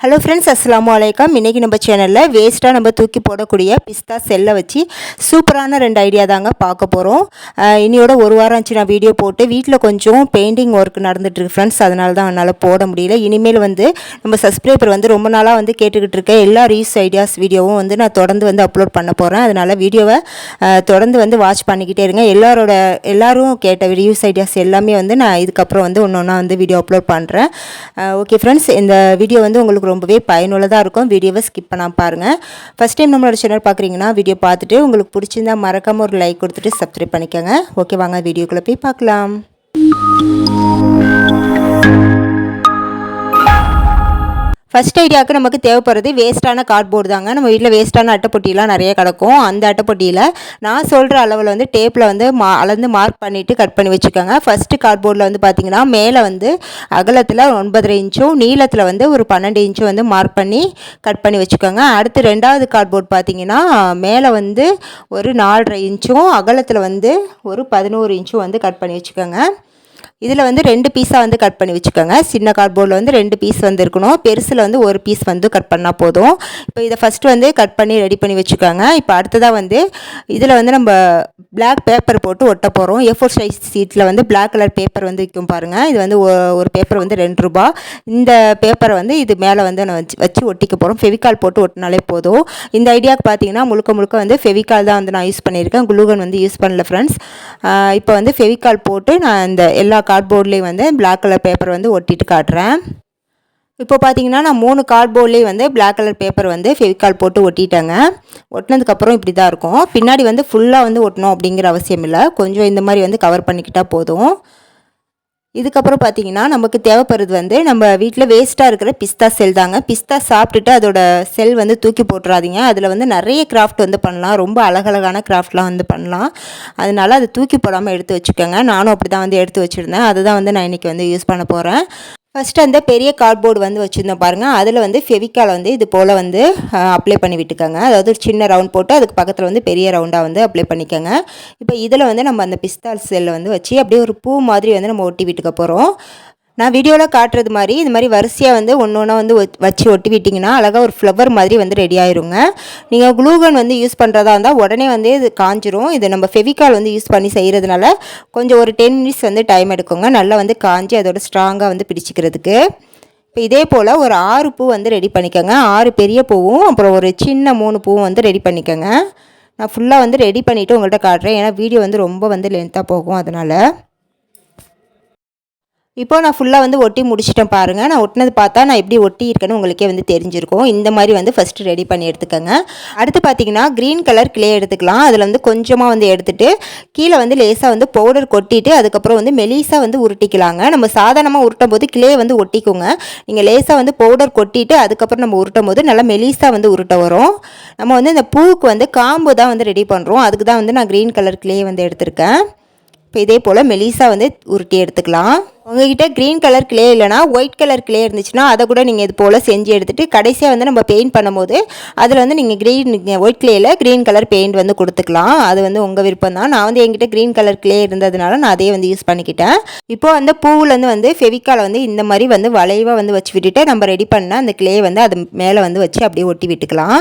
Hello friends அஸ்லாம் வலைக்கம் இன்றைக்கி நம்ம சேனலில் வேஸ்ட்டாக நம்ம தூக்கி போடக்கூடிய பிஸ்தா செல்லை வச்சு சூப்பரான ரெண்டு ஐடியா தாங்க பார்க்க போகிறோம் இனியோட ஒரு வாரம் ஆச்சு நான் வீடியோ போட்டு வீட்டில் கொஞ்சம் பெயிண்டிங் ஒர்க் நடந்துகிட்ருக்கு ஃப்ரெண்ட்ஸ் அதனால தான் என்னால் போட முடியல. இனிமேல் வந்து நம்ம சப்ஸ்கிரைபர் வந்து ரொம்ப நாளாக வந்து கேட்டுக்கிட்டு இருக்க எல்லா ரீஸ் ஐடியாஸ் வீடியோவும் வந்து நான் தொடர்ந்து வந்து அப்லோட் பண்ண போகிறேன் அதனால் வீடியோவை தொடர்ந்து வந்து வாட்ச் பண்ணிக்கிட்டே இருங்க. எல்லாரோட எல்லோரும் கேட்ட ரிவ்யூஸ் ஐடியாஸ் எல்லாமே வந்து நான் இதுக்கப்புறம் வந்து ஒன்று ஒன்றா வந்து வீடியோ அப்லோட் பண்ணுறேன் ஓகே ஃப்ரெண்ட்ஸ் இந்த வீடியோ வந்து உங்களுக்கு ரொம்பவே பயனுள்ளதாக இருக்கும். வீடியோவை ஸ்கிப் பண்ணால் பாருங்கள் ஃபஸ்ட் டைம் நம்மளோட சேனல் பார்க்குறீங்கன்னா வீடியோ பார்த்துட்டு உங்களுக்கு பிடிச்சிருந்தா மறக்காமல் ஒரு லைக் கொடுத்துட்டு சப்ஸ்கிரைப் பண்ணிக்கோங்க. ஓகே வாங்க வீடியோக்குள்ளே போய் பார்க்கலாம். ஃபஸ்ட் ஐடியாவுக்கு நமக்கு தேவைப்படுறது வேஸ்ட்டான கார்ட்போர்டு தாங்க. நம்ம வீட்டில் வேஸ்ட்டான அட்டைப்பொட்டிலாம் நிறைய கிடக்கும். அந்த அட்டைப்பொட்டியில் நான் சொல்கிற அளவில் வந்து டேப்பில் வந்து மா அளந்து மார்க் பண்ணிவிட்டு கட் பண்ணி வச்சுக்கோங்க. ஃபஸ்ட்டு கார்ட்போர்டில் வந்து பார்த்திங்கன்னா மேலே வந்து அகலத்தில் ஒன்பதரை இன்ச்சும் நீளத்தில் வந்து ஒரு பன்னெண்டு இன்ச்சும் வந்து மார்க் பண்ணி கட் பண்ணி வச்சுக்கோங்க. அடுத்து ரெண்டாவது கார்ட்போர்ட் பார்த்தீங்கன்னா மேலே வந்து ஒரு நாலரை இன்ச்சும் அகலத்தில் வந்து ஒரு பதினோரு இன்ச்சும் வந்து கட் பண்ணி வச்சுக்கோங்க. இதில் வந்து ரெண்டு பீஸாக வந்து கட் பண்ணி வச்சுக்கோங்க. சின்ன கார்ட்போர்டில் வந்து ரெண்டு பீஸ் வந்து இருக்கணும் பெருசில் வந்து ஒரு பீஸ் வந்து கட் பண்ணால் போதும். இப்போ இதை ஃபஸ்ட்டு வந்து கட் பண்ணி ரெடி பண்ணி வச்சுக்கோங்க. இப்போ அடுத்ததாக வந்து இதில் வந்து நம்ம பிளாக் பேப்பர் போட்டு ஒட்ட போகிறோம் ஏ ஃபோர் சைஸ் சீட்டில் வந்து பிளாக் கலர் பேப்பர் வந்து விற்கும் பாருங்கள் இது வந்து ஒரு பேப்பர் வந்து ரெண்டு ரூபா. இந்த பேப்பரை வந்து இது மேலே வந்து நான் வச்சு வச்சு ஒட்டிக்க போகிறோம் ஃபெவிகால் போட்டு ஒட்டினாலே போதும். இந்த ஐடியாவுக்கு பார்த்தீங்கன்னா முழுக்க முழுக்க வந்து ஃபெவிகால் தான் வந்து நான் யூஸ் பண்ணியிருக்கேன். குளூகன் வந்து யூஸ் பண்ணல ஃப்ரெண்ட்ஸ் இப்போ வந்து ஃபெவிகால் போட்டு நான் இந்த எல்லா கார்ட்போர்ட்லேயும் வந்து பிளாக் கலர் பேப்பர் வந்து ஒட்டிட்டு காட்டுறேன். இப்போ பார்த்தீங்கன்னா நான் மூணு கார்ட்போர்ட்லேயும் வந்து பிளாக் கலர் பேப்பர் வந்து ஃபெவிகால் போட்டு ஒட்டிட்டேங்க. ஒட்டினதுக்கப்புறம் இப்படி தான் இருக்கும். பின்னாடி வந்து ஃபுல்லாக வந்து ஒட்டணும் அப்படிங்கிற அவசியம் இல்லை. கொஞ்சம் இந்த மாதிரி வந்து கவர் பண்ணிக்கிட்டால் போதும். இதுக்கப்புறம் பார்த்தீங்கன்னா நமக்கு தேவைப்படுறது வந்து நம்ம வீட்டில் வேஸ்ட்டாக இருக்கிற பிஸ்தா செல் தாங்க. பிஸ்தா சாப்பிட்டுட்டு அதோட செல் வந்து தூக்கி போட்டுறாதீங்க. அதில் வந்து நிறைய கிராஃப்ட் வந்து பண்ணலாம். ரொம்ப அழகழகான கிராஃப்ட்லாம் வந்து பண்ணலாம். அதனால அதை தூக்கி போடாமல் எடுத்து வச்சுக்கோங்க. நானும் அப்படி தான் வந்து எடுத்து வச்சுருந்தேன். அதுதான் வந்து நான் இன்றைக்கி வந்து யூஸ் பண்ண போகிறேன் ஃபஸ்ட்டு அந்த பெரிய கார்ட்போர்டு வந்து வச்சுருந்தோம் பாருங்கள் அதில் வந்து ஃபெவிக்கால் வந்து இது போல் வந்து அப்ளை பண்ணி விட்டுக்கோங்க. அதாவது ஒரு சின்ன ரவுண்ட் போட்டு அதுக்கு பக்கத்தில் வந்து பெரிய ரவுண்டாக வந்து அப்ளை பண்ணிக்கோங்க. இப்போ இதில் வந்து நம்ம அந்த பிஸ்தால் செல்லை வந்து வச்சு அப்படியே ஒரு பூ மாதிரி வந்து நம்ம ஒட்டி விட்டுக்க போகிறோம் நான் வீடியோவில் காட்டுறது மாதிரி இது மாதிரி வரிசையாக வந்து ஒன்று ஒன்றா வந்து வச்சு ஒட்டி விட்டிங்கன்னா அழகாக ஒரு ஃப்ளவர் மாதிரி வந்து ரெடி ஆயிருங்க. நீங்கள் க்ளூகன் வந்து யூஸ் பண்ணுறதா இருந்தால் உடனே வந்து இது காஞ்சிரும். இது நம்ம ஃபெவிகால் வந்து யூஸ் பண்ணி செய்கிறதுனால கொஞ்சம் ஒரு டென் மினிட்ஸ் வந்து டைம் எடுக்குங்க. நல்லா வந்து காஞ்சி அதோட ஸ்ட்ராங்காக வந்து பிடிச்சிக்கிறதுக்கு. இப்போ இதே போல் ஒரு ஆறு பூ வந்து ரெடி பண்ணிக்கோங்க. ஆறு பெரிய பூவும் அப்புறம் ஒரு சின்ன மூணு பூவும் வந்து ரெடி பண்ணிக்கோங்க. நான் ஃபுல்லாக வந்து ரெடி பண்ணிவிட்டு உங்கள்கிட்ட காட்டுறேன். ஏன்னா வீடியோ வந்து ரொம்ப வந்து லென்த்தாக போகும் அதனால். இப்போது நான் ஃபுல்லாக வந்து ஒட்டி முடிச்சிட்டேன் பாருங்கள் நான் ஒட்டினது பார்த்தா நான் எப்படி ஒட்டி இருக்கேன்னு உங்களுக்கே வந்து தெரிஞ்சிருக்கும். இந்த மாதிரி வந்து ஃபஸ்ட்டு ரெடி பண்ணி எடுத்துக்கோங்க. அடுத்து பார்த்தீங்கன்னா க்ரீன் கலர் கிளே எடுத்துக்கலாம். அதில் வந்து கொஞ்சமாக வந்து எடுத்துகிட்டு கீழே வந்து லேசாக வந்து பவுடர் கொட்டிட்டு அதுக்கப்புறம் வந்து மெலிசாக வந்து உருட்டிக்கலாங்க. நம்ம சாதாரணமாக உருட்டும் போது கிளே வந்து ஒட்டிக்குங்க. நீங்கள் லேசாக வந்து பவுடர் கொட்டிட்டு அதுக்கப்புறம் நம்ம உருட்டும் போது நல்லா மெலிசாக வந்து உருட்ட வரும். நம்ம வந்து இந்த பூவுக்கு வந்து காம்பு தான் வந்து ரெடி பண்ணுறோம் அதுக்கு தான் வந்து நான் க்ரீன் கலர் கிளே வந்து எடுத்திருக்கேன். இப்போ இதே போல் மெலிசா வந்து உருட்டி எடுத்துக்கலாம். உங்ககிட்ட க்ரீன் கலர் கிளே இல்லைனா ஒயிட் கலர் கிளே இருந்துச்சுன்னா அதை கூட நீங்கள் இது போல் செஞ்சு எடுத்துகிட்டு கடைசியாக வந்து நம்ம பெயிண்ட் பண்ணும்போது அதில் வந்து நீங்கள் க்ரீன் ஒயிட் கிளேயில் க்ரீன் கலர் பெயிண்ட் வந்து கொடுத்துக்கலாம். அது வந்து உங்கள் விருப்பம் தான். நான் வந்து என்கிட்ட க்ரீன் கலர் கிளே இருந்ததுனால நான் அதே வந்து யூஸ் பண்ணிக்கிட்டேன். இப்போ அந்த பூவிலேருந்து வந்து ஃபெவிக்காலை வந்து இந்த மாதிரி வந்து வளைவாக வந்து வச்சு விட்டுட்டு நம்ம ரெடி பண்ண அந்த கிளே வந்து அது மேலே வந்து வச்சு அப்படியே ஒட்டி விட்டுக்கலாம்.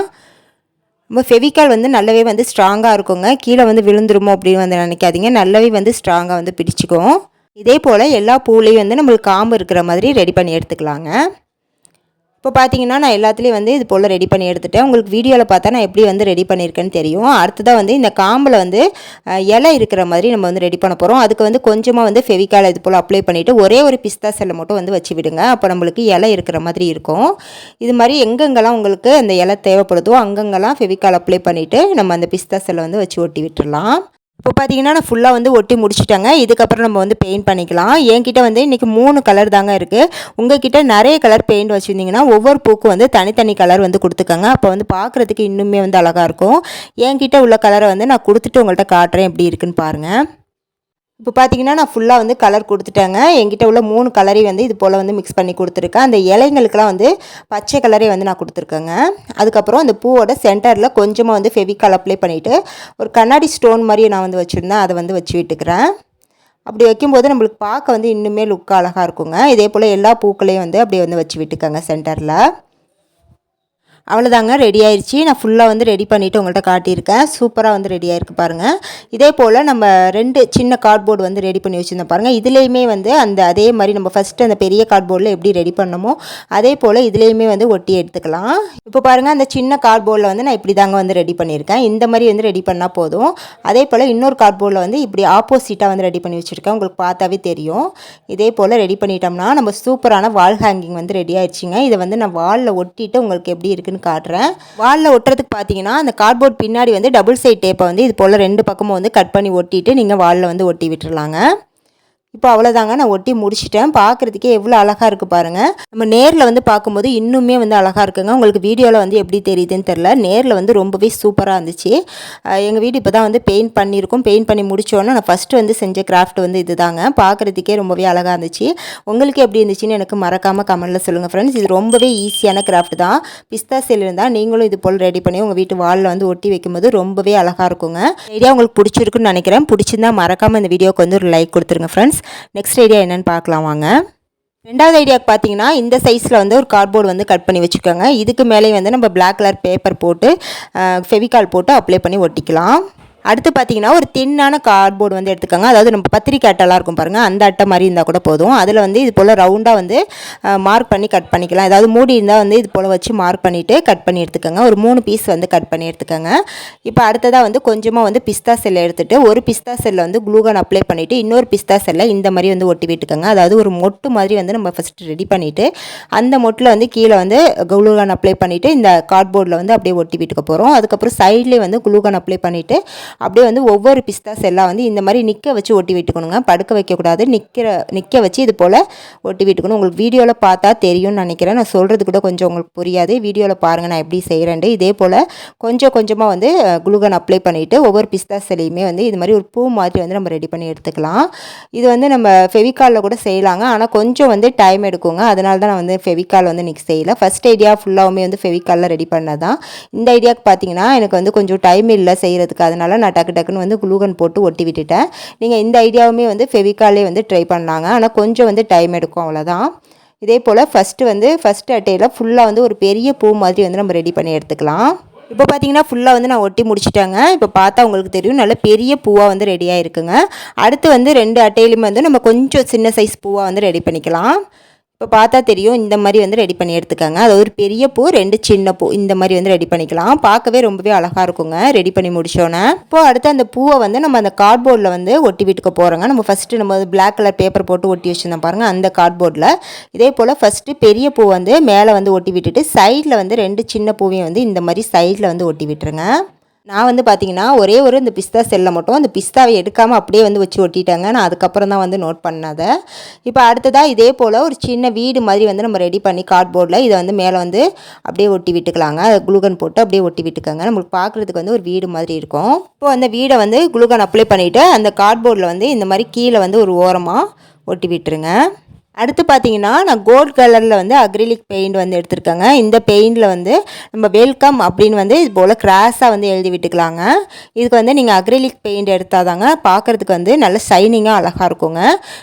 நம்ம ஃபெவிக்கால் வந்து நல்லாவே வந்து ஸ்ட்ராங்காக இருக்குங்க. கீழே வந்து விழுந்துருமோ அப்படின்னு வந்து நினைக்காதீங்க. நல்லாவே வந்து ஸ்ட்ராங்காக வந்து பிடிச்சிக்கும். இதே போல் எல்லா பூலையும் வந்து நம்மளுக்கு காம்பு இருக்கிற மாதிரி ரெடி பண்ணி எடுத்துக்கலாங்க. இப்போ பார்த்தீங்கன்னா நான் எல்லாத்துலேயும் வந்து இது போல் ரெடி பண்ணி எடுத்துட்டேன். உங்களுக்கு வீடியோவில் பார்த்தா நான் எப்படி வந்து ரெடி பண்ணியிருக்கேன்னு தெரியும். அடுத்ததாக வந்து இந்த காம்பில் வந்து இலை இருக்கிற மாதிரி நம்ம வந்து ரெடி பண்ண போகிறோம் அதுக்கு வந்து கொஞ்சமாக வந்து ஃபெவிக்கால் இது போல் அப்ளை பண்ணிவிட்டு ஒரே ஒரு பிஸ்தா செல்லை மட்டும் வந்து வச்சு விடுங்க அப்போ நம்மளுக்கு இலை இருக்கிற மாதிரி இருக்கும். இது மாதிரி எங்கெங்கெல்லாம் உங்களுக்கு அந்த இலை தேவைப்படுதோ அங்கங்கெல்லாம் ஃபெவிக்கால் அப்ளை பண்ணிவிட்டு நம்ம அந்த பிஸ்தா செல்லை வந்து வச்சு ஒட்டி விட்டுடலாம் இப்போ பார்த்தீங்கன்னா நான் ஃபுல்லாக வந்து ஒட்டி முடிச்சுட்டேங்க. இதுக்கப்புறம் நம்ம வந்து பெயிண்ட் பண்ணிக்கலாம். என்கிட்ட வந்து இன்றைக்கி மூணு கலர் தாங்க இருக்குது உங்ககிட்ட நிறைய கலர் பெயிண்ட் வச்சுருந்தீங்கன்னா ஒவ்வொரு பூக்கும் வந்து தனித்தனி கலர் வந்து கொடுத்துக்கோங்க. அப்போ வந்து பார்க்குறதுக்கு இன்னுமே வந்து அழகாக இருக்கும். என்கிட்ட உள்ள கலரை வந்து நான் கொடுத்துட்டு உங்கள்கிட்ட காட்டுறேன் எப்படி இருக்குன்னு பாருங்கள் இப்போ பார்த்தீங்கன்னா நான் ஃபுல்லாக வந்து கலர் கொடுத்துட்டேங்க. என்கிட்ட உள்ள மூணு கலரையும் வந்து இது போல் வந்து மிக்ஸ் பண்ணி கொடுத்துருக்கேன். அந்த இலைங்களுக்கெல்லாம் வந்து பச்சை கலரே வந்து நான் கொடுத்துருக்கேங்க. அதுக்கப்புறம் அந்த பூவோட சென்டரில் கொஞ்சமாக வந்து ஃபெவிக்கால் அப்ளை பண்ணிவிட்டு ஒரு கண்ணாடி ஸ்டோன் மாதிரி நான் வந்து வச்சுருந்தேன். அதை வந்து வச்சு விட்டுக்கிறேன். அப்படி வைக்கும்போது நம்மளுக்கு பார்க்க வந்து இன்னுமே லுக் அழகாக இருக்குங்க. இதே போல் எல்லா பூக்களையும் வந்து அப்படியே வந்து வச்சு விட்டுக்கோங்க சென்டரில் அவ்வளோதாங்க ரெடி ஆயிடுச்சு நான் ஃபுல்லாக வந்து ரெடி பண்ணிவிட்டு உங்கள்கிட்ட காட்டியிருக்கேன். சூப்பராக வந்து ரெடி ஆயிருக்கு பாருங்கள் இதே போல் நம்ம ரெண்டு சின்ன கார்ட்போர்டு வந்து ரெடி பண்ணி வச்சுருந்தோம் பாருங்கள் இதுலேயுமே வந்து அந்த அதே மாதிரி நம்ம ஃபஸ்ட்டு அந்த பெரிய கார்ட்போர்டில் எப்படி ரெடி பண்ணமோ அதே போல் இதுலேயுமே வந்து ஒட்டி எடுத்துக்கலாம். இப்போ பாருங்கள் அந்த சின்ன கார்ட்போர்டில் வந்து நான் இப்படி தாங்க வந்து ரெடி பண்ணியிருக்கேன். இந்த மாதிரி வந்து ரெடி பண்ணால் போதும். அதே போல் இன்னொரு கார்ட்போர்டில் வந்து இப்படி ஆப்போசிட்டாக வந்து ரெடி பண்ணி வச்சுருக்கேன். உங்களுக்கு பார்த்தாவே தெரியும். இதே போல் ரெடி பண்ணிட்டோம்னா நம்ம சூப்பரான வால் ஹேங்கிங் வந்து ரெடி ஆயிடுச்சுங்க இதை வந்து நான் வாலில் ஒட்டிட்டு உங்களுக்கு எப்படி இருக்குன்னு காட்டுறேன். வாலில் ஒட்டுறதுக்கு பார்த்தீங்கன்னா அந்த கார்ட்போர்ட் பின்னாடி வந்து டபுள் சைட் டேப்பை வந்து இது போல் ரெண்டு பக்கமும் வந்து கட் பண்ணி ஒட்டிட்டு நீங்கள் வாலில் வந்து ஒட்டி விட்டுருலாங்க இப்போ அவ்வளோதாங்க நான் ஒட்டி முடிச்சிட்டேன். பார்க்குறதுக்கே எவ்வளோ அழகாக இருக்குது பாருங்கள் நம்ம நேரில் வந்து பார்க்கும்போது இன்னுமே வந்து அழகாக இருக்குங்க. உங்களுக்கு வீடியோவில் வந்து எப்படி தெரியுதுன்னு தெரில நேரில் வந்து ரொம்பவே சூப்பராக இருந்துச்சு. எங்கள் வீடு இப்போ தான் வந்து பெயிண்ட் பண்ணியிருக்கோம். பெயிண்ட் பண்ணி முடித்தோன்னே நான் ஃபஸ்ட்டு வந்து செஞ்ச கிராஃப்ட் வந்து இது தாங்க பார்க்குறதுக்கே ரொம்பவே அழகாக இருந்துச்சு. உங்களுக்கு எப்படி இருந்துச்சுன்னு எனக்கு மறக்காமல் கமெண்ட்டில் சொல்லுங்கள் ஃப்ரெண்ட்ஸ் இது ரொம்பவே ஈஸியான கிராஃப்ட் தான். பிஸ்தா செல் இருந்தால் நீங்களும் இது போல் ரெடி பண்ணி உங்கள் வீட்டு வாலில் வந்து ஒட்டி வைக்கும்போது ரொம்பவே அழகாக இருக்குங்க. ஐடியா உங்களுக்கு பிடிச்சிருக்குன்னு நினைக்கிறேன். பிடிச்சிருந்தா மறக்காமல் இந்த வீடியோக்கு வந்து ஒரு லைக் கொடுத்துருங்க ஃப்ரெண்ட்ஸ் நெக்ஸ்ட் ஐடியா என்னென்னு பார்க்கலாம் வாங்க. ரெண்டாவது ஐடியாவுக்கு பார்த்தீங்கன்னா இந்த சைஸில் வந்து ஒரு கார்ட்போர்டு வந்து கட் பண்ணி வச்சுக்கோங்க. இதுக்கு மேலே வந்து நம்ம பிளாக் கலர் பேப்பர் போட்டு ஃபெவிகால் போட்டு அப்ளை பண்ணி ஒட்டிக்கலாம். அடுத்து பார்த்தீங்கன்னா ஒரு தின்னான கார்ட்போர்டு வந்து எடுத்துக்கோங்க. அதாவது நம்ம பத்திரிக்கை அட்டைலாம் இருக்கும் பாருங்கள் அந்த அட்டை மாதிரி இருந்தால் கூட போதும். அதில் வந்து இது போல் ரவுண்டாக வந்து மார்க் பண்ணி கட் பண்ணிக்கலாம். ஏதாவது மூடி இருந்தால் வந்து இது போல் வச்சு மார்க் பண்ணிவிட்டு கட் பண்ணி எடுத்துக்கோங்க. ஒரு மூணு பீஸ் வந்து கட் பண்ணி எடுத்துக்கோங்க. இப்போ அடுத்ததாக வந்து கொஞ்சமாக வந்து பிஸ்தா செல்லை எடுத்துகிட்டு ஒரு பிஸ்தா செல்லை வந்து க்ளூகன் அப்ளை பண்ணிவிட்டு இன்னொரு பிஸ்தா செல்லை இந்த மாதிரி வந்து ஒட்டி விட்டுக்கோங்க. அதாவது ஒரு மொட்டு மாதிரி வந்து நம்ம ஃபஸ்ட்டு ரெடி பண்ணிவிட்டு அந்த மொட்டில் வந்து கீழே வந்து குளூகன் அப்ளை பண்ணிவிட்டு இந்த கார்ட்போர்டில் வந்து அப்படியே ஒட்டி விட்டுக்க போகிறோம் அதுக்கப்புறம் சைட்லேயே வந்து குளூகன் அப்ளை பண்ணிவிட்டு அப்படியே வந்து ஒவ்வொரு பிஸ்தாஸ் எல்லாம் வந்து இந்த மாதிரி நிற்க வச்சு ஒட்டி விட்டுக்கணுங்க. படுக்க வைக்கக்கூடாது. நிற்கிற நிற்க வச்சு இது போல் ஒட்டி விட்டுக்கணும். உங்களுக்கு வீடியோவில் பார்த்தா தெரியும்னு நினைக்கிறேன். நான் சொல்கிறது கூட கொஞ்சம் உங்களுக்கு புரியாது. வீடியோவில் பாருங்கள் நான் எப்படி செய்கிறேன்ட்டு இதே போல் கொஞ்சம் கொஞ்சமாக வந்து குளுகன் அப்ளை பண்ணிவிட்டு ஒவ்வொரு பிஸ்தா செல்லையுமே வந்து இது மாதிரி ஒரு பூ மாதிரி வந்து நம்ம ரெடி பண்ணி எடுத்துக்கலாம். இது வந்து நம்ம ஃபெவிகாலில் கூட செய்யலாங்க. ஆனால் கொஞ்சம் வந்து டைம் எடுக்குங்க. அதனால தான் நான் வந்து ஃபெவிகால் வந்து இன்றைக்கி செய்யலை. ஃபஸ்ட் ஐடியா ஃபுல்லாகவுமே வந்து ஃபெவிகாலில் ரெடி பண்ணதான் இந்த ஐடியாவுக்கு பார்த்தீங்கன்னா எனக்கு வந்து கொஞ்சம் டைம் இல்லை செய்கிறதுக்கு அதனால் நான் டக்கு டக்குன்னு வந்து குளூகன் போட்டு ஒட்டி விட்டுட்டேன். நீங்கள் இந்த ஐடியாவுமே வந்து ஃபெவிகாலே வந்து ட்ரை பண்ணாங்க ஆனால் கொஞ்சம் வந்து டைம் எடுக்கும் அவ்வளோதான் இதே போல் ஃபஸ்ட்டு வந்து ஃபஸ்ட்டு அட்டையில் ஃபுல்லாக வந்து ஒரு பெரிய பூ மாதிரி வந்து நம்ம ரெடி பண்ணி எடுத்துக்கலாம். இப்போ பார்த்தீங்கன்னா ஃபுல்லாக வந்து நான் ஒட்டி முடிச்சிட்டாங்க. இப்போ பார்த்தா உங்களுக்கு தெரியும் நல்ல பெரிய பூவாக வந்து ரெடியாக இருக்குங்க அடுத்து வந்து ரெண்டு அட்டையிலுமே வந்து நம்ம கொஞ்சம் சின்ன சைஸ் பூவாக வந்து ரெடி பண்ணிக்கலாம். இப்போ பார்த்தா தெரியும் இந்த மாதிரி வந்து ரெடி பண்ணி எடுத்துக்கோங்க. அது ஒரு பெரிய பூ ரெண்டு சின்ன பூ இந்த மாதிரி வந்து ரெடி பண்ணிக்கலாம். பார்க்கவே ரொம்பவே அழகாக இருக்குங்க ரெடி பண்ணி முடிச்சோன்னே. இப்போ அடுத்து அந்த பூவை வந்து நம்ம அந்த கார்ட்போர்டில் வந்து ஒட்டி விட்டுக்க போகிறோங்க நம்ம ஃபஸ்ட்டு நம்ம பிளாக் கலர் பேப்பர் போட்டு ஒட்டி வச்சுருந்தோம் பாருங்கள் அந்த கார்ட்போர்டில் இதே போல் ஃபஸ்ட்டு பெரிய பூ வந்து மேலே வந்து ஒட்டி விட்டுட்டு சைடில் வந்து ரெண்டு சின்ன பூவையும் வந்து இந்த மாதிரி சைடில் வந்து ஒட்டி விட்டுருங்க. நான் வந்து பார்த்தீங்கன்னா ஒரே ஒரு இந்த பிஸ்தா செல்லை மட்டும் அந்த பிஸ்தாவை எடுக்காமல் அப்படியே வந்து வச்சு ஒட்டிட்டாங்க. நான் அதுக்கப்புறம் தான் வந்து நோட் பண்ணதை இப்போ அடுத்ததாக இதே போல் ஒரு சின்ன வீடு மாதிரி வந்து நம்ம ரெடி பண்ணி கார்ட்போர்டில் இதை வந்து மேலே வந்து அப்படியே ஒட்டி விட்டுக்கலாங்க. குளுகன் போட்டு அப்படியே ஒட்டி விட்டுக்கோங்க. நம்மளுக்கு பார்க்குறதுக்கு வந்து ஒரு வீடு மாதிரி இருக்கும். இப்போ அந்த வீடை வந்து குளுகன் அப்ளை பண்ணிவிட்டு அந்த கார்ட்போர்டில் வந்து இந்த மாதிரி கீழே வந்து ஒரு ஓரமாக ஒட்டி விட்டுருங்க. அடுத்து பார்த்தீங்கன்னா நான் கோல்ட் கலரில் வந்து அக்ரிலிக் பெயிண்ட் வந்து எடுத்திருக்கேங்க. இந்த பெயிண்டில் வந்து நம்ம வெல்கம் அப்படின்னு வந்து இது போல் கிராஸாக வந்து எழுதி விட்டுக்கலாங்க. இதுக்கு வந்து நீங்கள் அக்ரிலிக் பெயிண்ட் எடுத்தால் தாங்க பார்க்குறதுக்கு வந்து நல்ல ஷைனிங்காக அழகாக இருக்குங்க.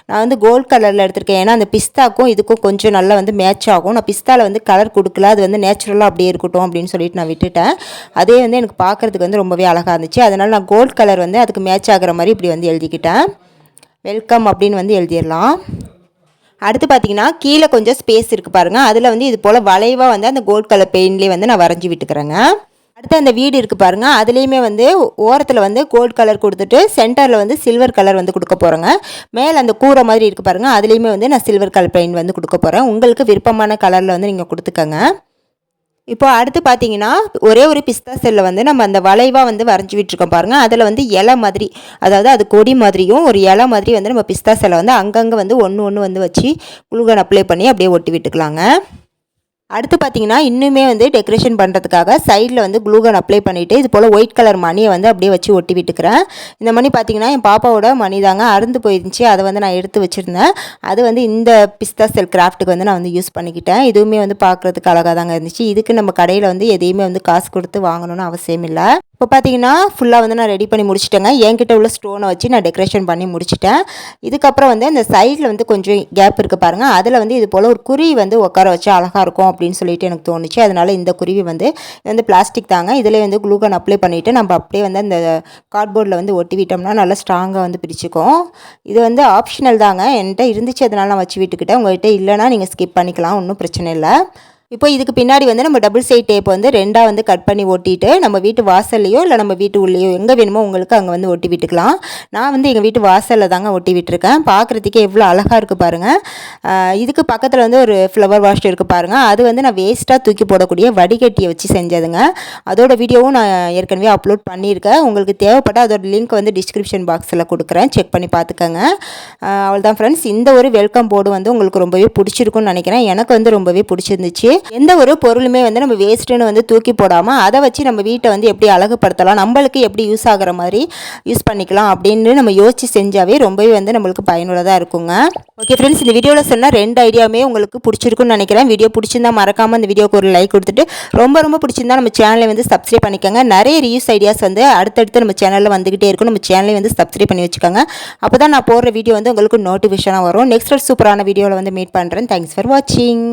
நான் வந்து கோல்ட் கலரில் எடுத்திருக்கேன். ஏன்னா அந்த பிஸ்தாக்கும் இதுக்கும் கொஞ்சம் நல்லா வந்து மேட்ச் ஆகும். நான் பிஸ்தாவில் வந்து கலர் கொடுக்கல. அது வந்து நேச்சுரலாக அப்படியே இருக்கட்டும் அப்படின்னு சொல்லிட்டு நான் விட்டுட்டேன். அதே வந்து எனக்கு பார்க்குறதுக்கு வந்து ரொம்பவே அழகாக இருந்துச்சு. அதனால் நான் கோல்ட் கலர் வந்து அதுக்கு மேட்ச் ஆகிற மாதிரி இப்படி வந்து எழுதிக்கிட்டேன். வெல்கம் அப்படின்னு வந்து எழுதிடலாம். அடுத்து பார்த்தீங்கன்னா கீழே கொஞ்சம் ஸ்பேஸ் இருக்குது பாருங்கள் அதில் வந்து இது போல் வளைவாக வந்து அந்த கோல்ட் கலர் பெயின்லேயே வந்து நான் வரைஞ்சி விட்டுக்கிறேங்க. அடுத்து அந்த வீடு இருக்குது பாருங்கள் அதுலேயுமே வந்து ஓரத்தில் வந்து கோல்ட் கலர் கொடுத்துட்டு சென்டரில் வந்து சில்வர் கலர் வந்து கொடுக்க போகிறேங்க மேலே அந்த கூரை மாதிரி இருக்குது பாருங்கள் அதுலேயுமே வந்து நான் சில்வர் கலர் பெயிண்ட் வந்து கொடுக்க போகிறேன் உங்களுக்கு விருப்பமான கலரில் வந்து நீங்கள் கொடுத்துக்கோங்க. இப்போ அடுத்து பார்த்தீங்கன்னா ஒரே ஒரு பிஸ்தா செல்லில் வந்து நம்ம அந்த வளைவாக வந்து வரைஞ்சி விட்டுருக்கோம் பாருங்கள் அதில் வந்து இலை மாதிரி அதாவது அது கொடி மாதிரியும் ஒரு இலை மாதிரி வந்து நம்ம பிஸ்தா செல்லை வந்து அங்கங்கே வந்து ஒன்று ஒன்று வந்து வச்சு குளுகன் அப்ளை பண்ணி அப்படியே ஒட்டி விட்டுக்கலாங்க. அடுத்து பார்த்தீங்கன்னா இன்னுமே வந்து டெக்கரேஷன் பண்ணுறதுக்காக சைடில் வந்து க்ளூகன் அப்ளை பண்ணிவிட்டு இது போல் ஒயிட் கலர் மணியை வந்து அப்படியே வச்சு ஒட்டி விட்டுக்கிறேன். இந்த மணி பார்த்தீங்கன்னா என் பாப்பாவோட மணி தாங்க. அறுந்து போயிருந்துச்சு. அதை வந்து நான் எடுத்து வச்சுருந்தேன். அது வந்து இந்த பிஸ்தா செல் கிராஃப்ட்டுக்கு வந்து நான் வந்து யூஸ் பண்ணிக்கிட்டேன். இதுவுமே வந்து பார்க்குறதுக்கு அழகாக தாங்க இருந்துச்சு. இதுக்கு நம்ம கடையில் வந்து எதையுமே வந்து காசு கொடுத்து வாங்கணும்னு அவசியம் இல்லை இப்போ பார்த்தீங்கன்னா ஃபுல்லாக வந்து நான் ரெடி பண்ணி முடிச்சிட்டேங்க. என்கிட்ட உள்ள ஸ்டோனை வச்சு நான் டெக்கரேஷன் பண்ணி முடிச்சிட்டேன். இதுக்கப்புறம் வந்து இந்த சைடில் வந்து கொஞ்சம் கேப் இருக்குது பாருங்கள் அதில் வந்து இது போல் ஒரு குருவி வந்து உட்கார வச்சு அழகாக இருக்கும் அப்படின்னு சொல்லிட்டு எனக்கு தோணுச்சு. அதனால் இந்த குருவி வந்து இது வந்து பிளாஸ்டிக் தாங்க. இதில் வந்து குளூகன் அப்ளை பண்ணிவிட்டு நம்ம அப்படியே வந்து அந்த கார்ட்போர்டில் வந்து ஒட்டி விட்டோம்னா நல்லா ஸ்ட்ராங்காக வந்து பிடிச்சிக்கும் இது வந்து ஆப்ஷனல் தாங்க. என்கிட்ட இருந்துச்சு. அதனால் நான் வச்சு விட்டுக்கிட்டேன். உங்கள்கிட்ட இல்லைனா நீங்கள் ஸ்கிப் பண்ணிக்கலாம். ஒன்றும் பிரச்சனை இல்லை. இப்போ இதுக்கு பின்னாடி வந்து நம்ம டபுள் சைட் டேப் வந்து ரெண்டாக வந்து கட் பண்ணி ஒட்டிட்டு நம்ம வீட்டு வாசல்லையோ இல்லை நம்ம வீட்டு உள்ளேயோ எங்கே வேணுமோ உங்களுக்கு அங்கே வந்து ஒட்டி விட்டுக்கலாம். நான் வந்து எங்கள் வீட்டு வாசலில் தாங்க ஒட்டி விட்டுருக்கேன். பார்க்குறதுக்கே எவ்வளோ அழகாக இருக்குது பாருங்கள் இதுக்கு பக்கத்தில் வந்து ஒரு ஃப்ளவர் வாஷ் இருக்குது பாருங்கள் அது வந்து நான் வேஸ்ட்டாக தூக்கி போடக்கூடிய வடிகட்டியை வச்சு செஞ்சதுங்க. அதோட வீடியோவும் நான் ஏற்கனவே அப்லோட் பண்ணியிருக்கேன். உங்களுக்கு தேவைப்பட்ட அதோட லிங்க் வந்து டிஸ்கிரிப்ஷன் பாக்ஸில் கொடுக்குறேன். செக் பண்ணி பார்த்துக்கோங்க. அவ்வளோதான் ஃப்ரெண்ட்ஸ் இந்த ஒரு வெல்கம் போர்டு வந்து உங்களுக்கு ரொம்பவே பிடிச்சிருக்கும்னு நினைக்கிறேன். எனக்கு வந்து ரொம்பவே பிடிச்சிருந்துச்சு. எந்த ஒரு பொருளுமே வந்து நம்ம வேஸ்ட்டுன்னு வந்து தூக்கி போடாமல் அதை வச்சு நம்ம வீட்டை வந்து எப்படி அழகுப்படுத்தலாம் நம்மளுக்கு எப்படி யூஸ் ஆகுற மாதிரி யூஸ் பண்ணிக்கலாம் அப்படின்னு நம்ம யோசிச்சு செஞ்சாவே ரொம்பவே வந்து நம்மளுக்கு பயனுள்ளதாக இருக்குங்க. ஓகே ஃப்ரெண்ட்ஸ் இந்த வீடியோவில் சொன்னால் ரெண்டு ஐடியாவுமே உங்களுக்கு பிடிச்சிருக்குன்னு நினைக்கிறேன். வீடியோ பிடிச்சிருந்தா மறக்காமல் இந்த வீடியோக்கு ஒரு லைக் கொடுத்துட்டு ரொம்ப ரொம்ப பிடிச்சிருந்தா நம்ம சேனலை வந்து சப்ஸ்கிரைப் பண்ணிக்கோங்க. நிறைய ரீயூஸ் ஐடியாஸ் வந்து அடுத்தடுத்து நம்ம சேனலில் வந்துகிட்டே இருக்கும். நம்ம சேனலை வந்து சப்ஸ்கிரைப் பண்ணி வச்சுக்கோங்க. அப்போ தான் நான் போடுற வீடியோ வந்து உங்களுக்கு நோட்டிஃபிகேஷனாக வரும். நெக்ஸ்ட் ஒரு சூப்பரான வீடியோவில் வந்து மீட் பண்ணுறேன் தேங்க்ஸ் ஃபார் வாட்சிங்